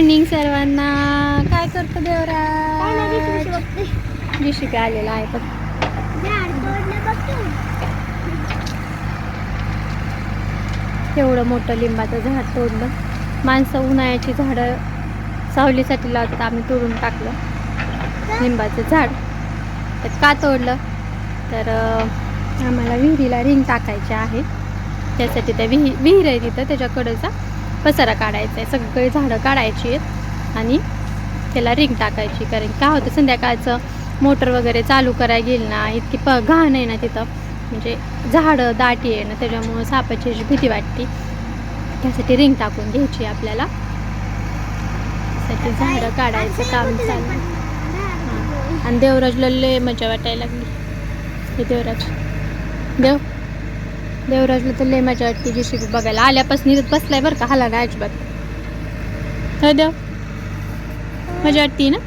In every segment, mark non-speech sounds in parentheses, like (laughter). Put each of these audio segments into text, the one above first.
Morning सर्वांना. काय करतो देवरा जीशिपी आलेला आहे बघ. एवढं मोठं लिंबाचं झाड तोडलं. माणसं उन्हाळ्याची झाडं सावलीसाठी लावतात आम्ही तोडून टाकलं लिंबाचं झाड. तर का तोडलं? तर आम्हाला विहिरीला रिंग टाकायची आहे. त्यासाठी त्या विही विहीर आहे तिथं त्याच्याकडचा. पसारा काढायचा आहे सगळे झाडं काढायची आहेत आणि त्याला रिंग टाकायची. कारण काय होतं संध्याकाळचं मोटर वगैरे चालू करायला गेल ना इतकी प घाण आहे ना तिथं. म्हणजे झाडं दाटी आहे ना त्याच्यामुळं सापाची अशी भीती वाटते. त्यासाठी रिंग टाकून घ्यायची आपल्याला. त्यासाठी झाडं काढायचं काम चालू. आणि देवराजला लय मजा वाटायला लागली. हे देवराज. देव देवराजला तर लय मजा वाटते जी शिबी बघायला. आल्यापासून इथं बसलाय बरं का हाला नाही अजिबात. हो देव? मजा वाटते ना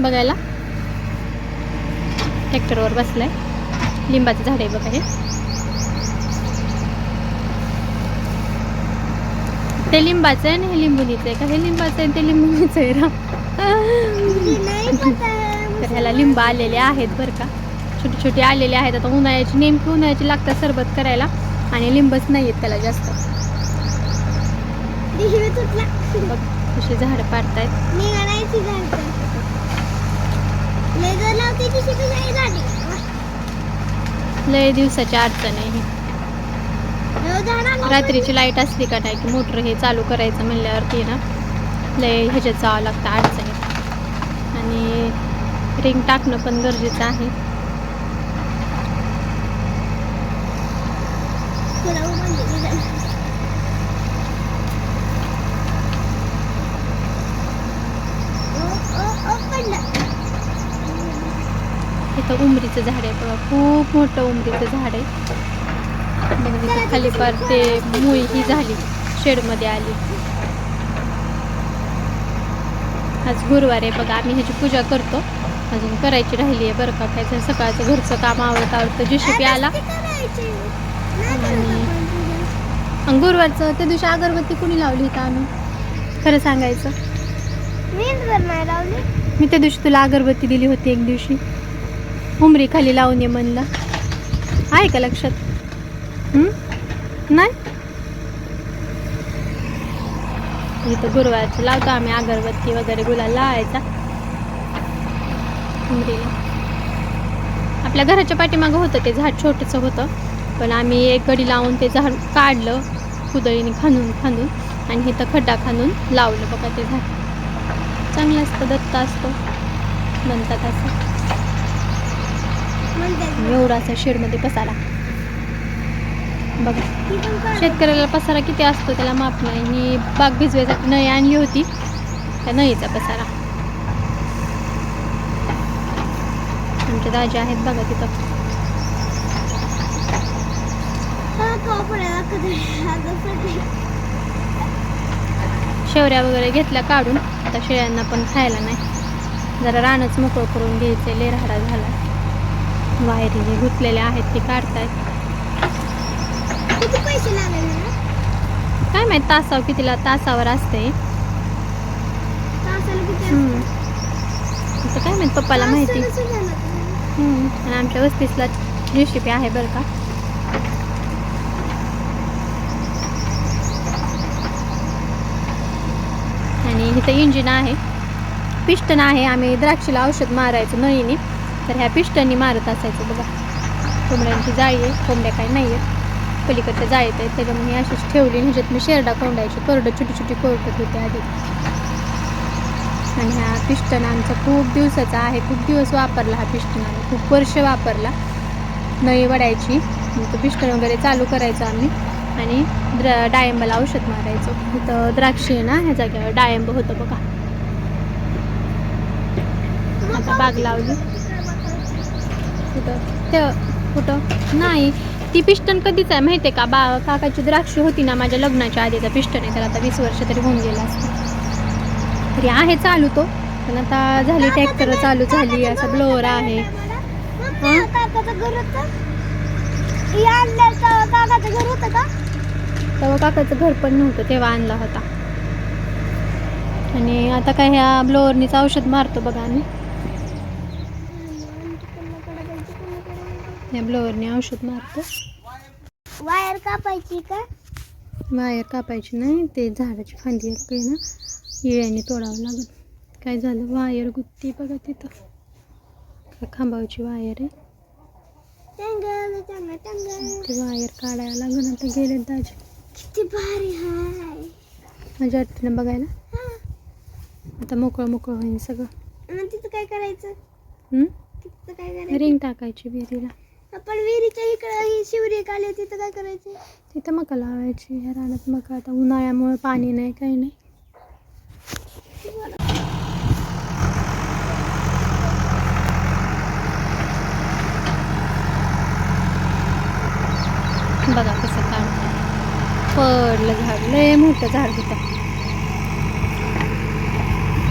बघायला? ट्रॅक्टरवर बसलाय. लिंबाचं झाड आहे बघा हे. ते लिंबाचं आहे आणि हे लिंबुनीचं आहे का? हे लिंबाचं आहे ते लिंबुनीचं आहे राम (laughs) तर ह्याला लिंब आलेले आहेत बरं का. छोटे छोटे आलेले आहेत. आता उन्हाळ्याची नेमकी उन्हाळ्याची लागतात सरबत करायला. आणि लिंबच नाही आहेत त्याला जास्त. कशी झाडं पाडतायत. लय दिवसाची अडचण आहे रात्रीची लाइट असली का नाही की मोटर हे चालू करायचं म्हणल्यावरती ना लय ह्याच्यात जावं लागतं अडचणीत. आणि रिंग टाकणं पण गरजेचं आहे. इथं उमरीचं झाड आहे बघा खूप मोठं उमरीचं झाड आहे. खाली पार ते मुई ही झाली शेडमध्ये आली. आज गुरुवार आहे बघा आम्ही ह्याची पूजा करतो. अजून करायची राहिली आहे बरं का काय जर सकाळचं घरचं काम आवडत आवडतं जेशीपी आला. आणि गुरुवारचं त्या दिवशी अगरबत्ती कुणी लावली इथं आम्ही खरं सांगायचं. मी त्या दिवशी तुला अगरबत्ती दिली होती एक दिवशी. उमरी खाली लावून ये म्हणलं. आहे का लक्षात? नाही? इथं गुरुवारचं लावतो आम्ही अगरबत्ती वगैरे गुलाल लावायचा. उमरीला. आपल्या घराच्या पाठीमागं होतं ते झाड छोटंसं होतं. पण आम्ही एक घडी लावून ते झाड काढलं कुदळीने खांदून खांदून आणि इथं खड्डा खांदून लावलं. बघा ते झाड. चांगलं असतं दत्त असतो. म्हणतात असं. एवढा असा शेडमध्ये पसारा. बघा. शेतकऱ्याला पसारा किती असतो त्याला माप नाही. मी बाग भिजवायसाठी नळी आणली होती. त्या नळीचा पसारा. आमच्या दाजी आहेत बघा तिथं. शेवऱ्या वगैरे घेतल्या काढून. आता शेळ्यांना पण खायला नाही. जरा रानच मोकळं करून घ्यायचे लय राडा झाला. वायरी जे गुंतलेले आहेत ते काढतायत. काय माहीत तासावर कितीला तासावर असते काय माहीत पप्पाला माहिती. आणि आमच्या वस्तीसला रेसिपी आहे बरं का आणि इथं इंजिन आहे. पिष्टन आहे. आम्ही द्राक्षीला औषध मारायचं नळीने. तर ह्या पिष्टनी मारत असायचं बघा. कोंबड्यांची जाळी आहे. कोंबड्या काही नाही आहेत पलीकडच्या जाळीत आहेत. त्याच्यामुळे मी अशीच ठेवली आणि ह्याच्यात मी शेरडा कोंडायची कोरडं छोटी छोटी कोरडत होते आधी. आणि हा पिष्टन आमचा खूप दिवसाचा आहे. खूप दिवस वापरला हा पिष्टन आम्ही. खूप वर्ष वापरला. नळी वडायची. मग तो पिष्टन वगैरे चालू करायचं आम्ही. आणि द्र डाळिंबाला औषध मारायचो. इथं द्राक्ष आहे ना ह्या जागेवर डाळिंब होतं बघा. आता बाग लावली. कुठं? ते कुठं? नाही ती पिस्टन कधीच आहे माहिती आहे का? बा काकाची द्राक्ष होती ना माझ्या लग्नाच्या आधीचा पिस्टन आहे तर आता वीस वर्ष तरी होऊन गेला असतं. तरी आहे चालू तो पण आता झाली ट्रॅक्टर चालू झाली असं ब्लोअर आहे. काकाचं घर होतं आणलं तेव्हा काकाचं घर होतं का? तेव्हा काकाचं घर पण नव्हतं तेव्हा आणला होता. आणि आता काय ह्या ब्लोअरनीच औषध मारतो बघा आम्ही. या ब्लोअरने औषध मारतो. वायर कापायची का? वायर कापायची नाही ते झाडाची फांदी एक आहे ना येळ्याने तोडावं लागत काय झालं? वायर गुत्ती बघा तिथं. खांबावची वायर आहे. ते वायर काढायला लागून आता गेले दाजी. किती भारी हाय. माझ्या वाटतं बघायला? हा. आता मोकळं मोकळं होईल सगळं. मग तिथं काय करायचं? हम्म? तिथं काय करायचं? रिंग टाकायची विहिरीला. आपण विहिरीच्या इकडं ही शिवरी आली तिथं काय करायचं? तिथं मका लावायची ह्या रानात मका. आता उन्हाळ्यामुळे पाणी नाही काही नाही. बघा कसं काढ पडलं झाड लय मोठं झाड होतं.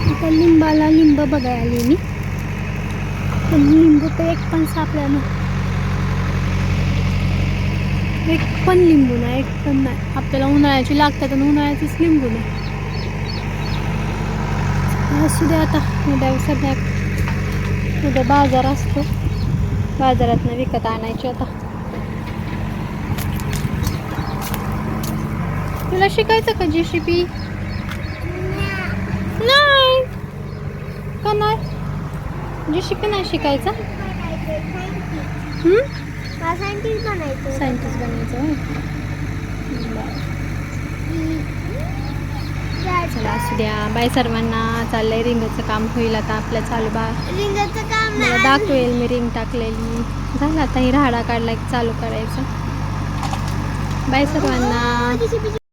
आता लिंबाला लिंब बघायला आली मी. पण लिंबू तर एक पण सापडला ना एक पण लिंबू नाही एक पण नाही. आपल्याला उन्हाळ्याची लागतात आणि उन्हाळ्याचीच लिंबू नाही. असू दे आता उद्या सध्या उद्या बाजार असतो. बाजारातनं विकत आणायची आता. तुला शिकायचं का जी पी नाही का नाही जी पी नाही शिकायचं? सायंटिस्ट बनायचं सायंटिस्ट. चला असू द्या बाय सर्वांना चाललंय रिंगचं काम होईल आता आपल्या चालू बा रिंगाचं काम मला दाखवेल मी रिंग टाकलेली झालं आता ही राहाडा काढला की चालू करायचं बाय सर्वांना